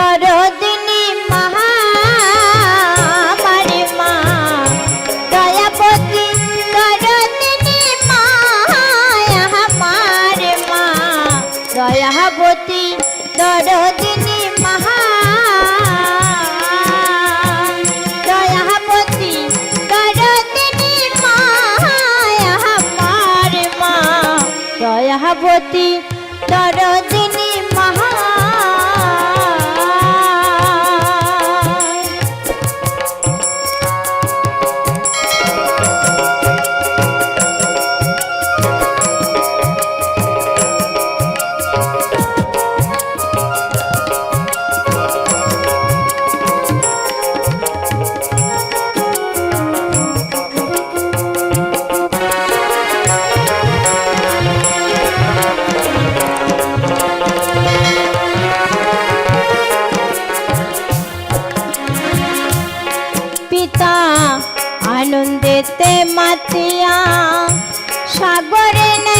দরদিনী মহা মারে মা দয়াবতী দরদিনী মায়া মারে মা দয়াবতী দরদিনী মহা দয়াবতী আনন্দেতে মাতিয়া সাগরে নেই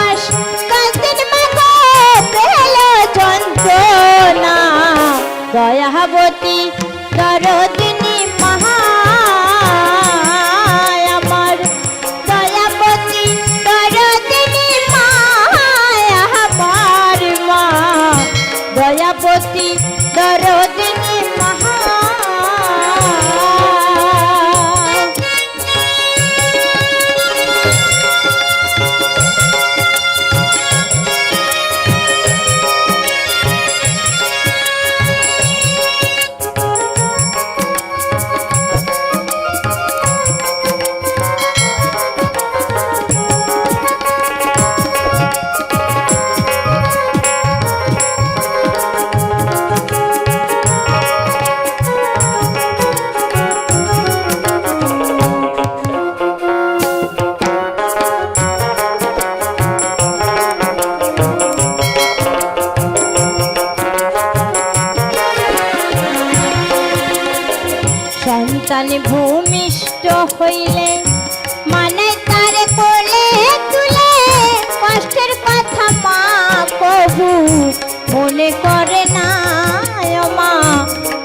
দয়াবতী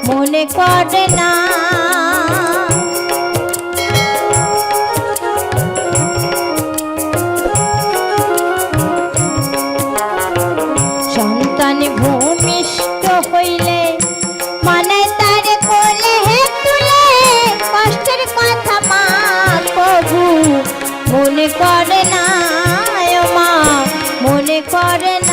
মনে করে না। সন্তান ভূমিষ্ঠ হইলে মানে তার কোলে তুলে, কষ্টের কথা মা কবু মনে করে না। মা, মনে করে না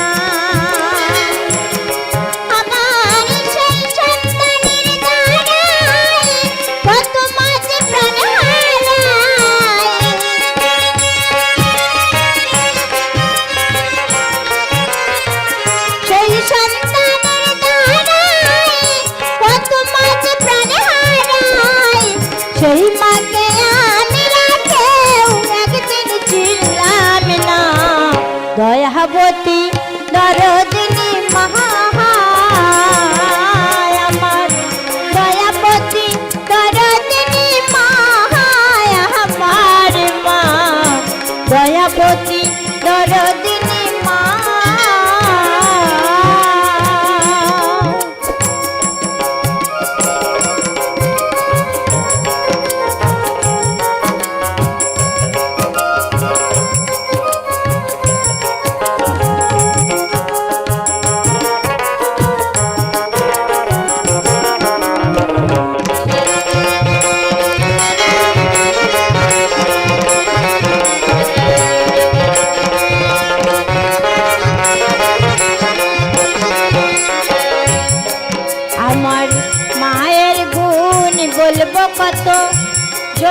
দয়াবতী দরদিনী মহা আমার দয়াবতী দরদিনী মা আমার মা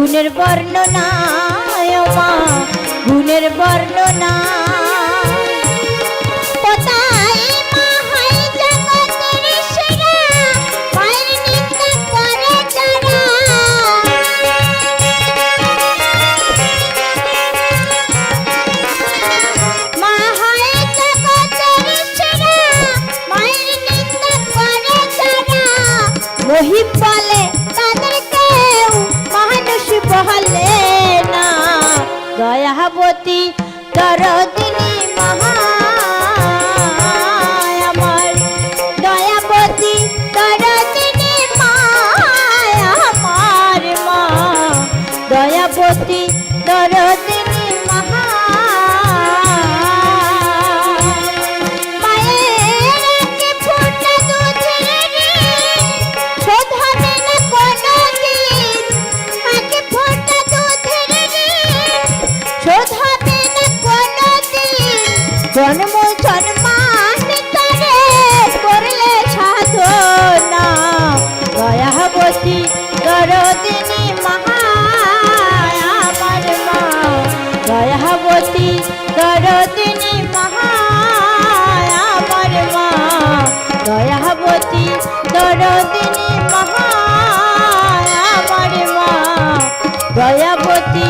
গুণের বর্ণনা মা গুণের বর্ণনা। অতি দরদিনী মহা আমার মা দয়াবতী